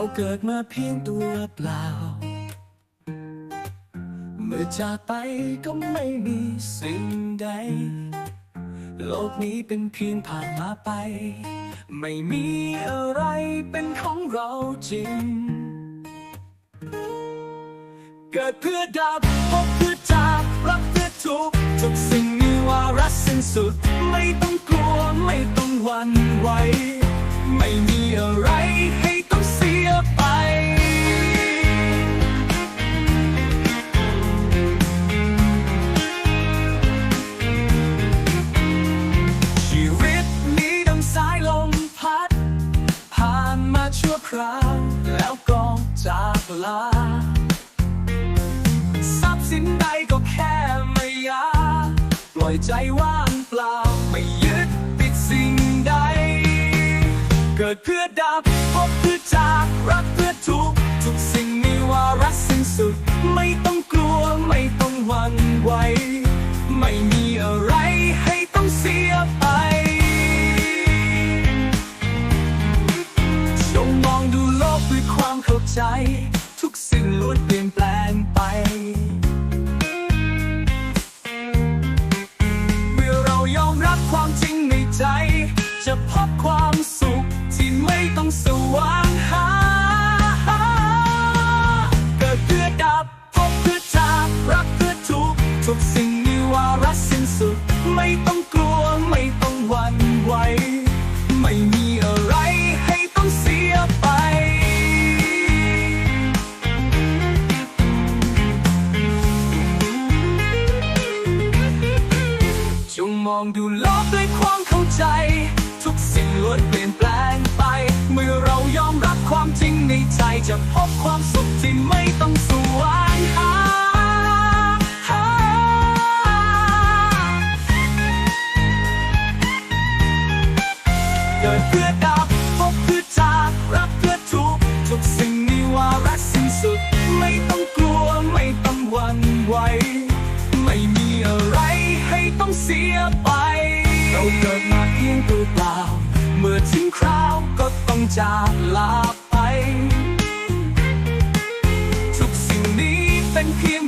เราเกิดมาเพียงตัวเปล่า เมื่อจากไปก็ไม่มีสิ่งใด โลกนี้เป็นเพียงผ่านมาไป ไม่มีอะไรเป็นของเราจริง เกิดเพื่อดับพบเพื่อจากรักเพื่อทุกทุกสิ่งมีวาระสิ้นสุดไม่ต้อง ครั้งแล้วก็จากลาทรัพย์สินใดก็แค่ไม่ยา ปล่อยใจว่า ใจ ทุกสิ่งล้วนเปลี่ยนแปลงไป เมื่อเรายอมรับความจริงในใจ จะพบความสุขที่ไม่ต้องแสวงหา เกิดเพื่อดับพบเพื่อจากรักเพื่อทุกทุกสิ่งมีวาระสิ้นสุดไม่ต้อง มองดูโลกด้วยความเข้าใจ ทุกสิ่งล้วนเปลี่ยนแปลงไป เมื่อเรายอมรับความจริงในใจจะพบความสุขที่ไม่ต้องสวงหาเกิดเพื่อดับพบเพื่อจากรักเพื่อทุกทุกสิ่งมีวาระสิ้นสุด ยไป เราเกิดมาเพียงตัวเปล่า เมื่อถึงคราวก็ต้องจากลาไป ทุกสิ่งนี้เป็นเพียง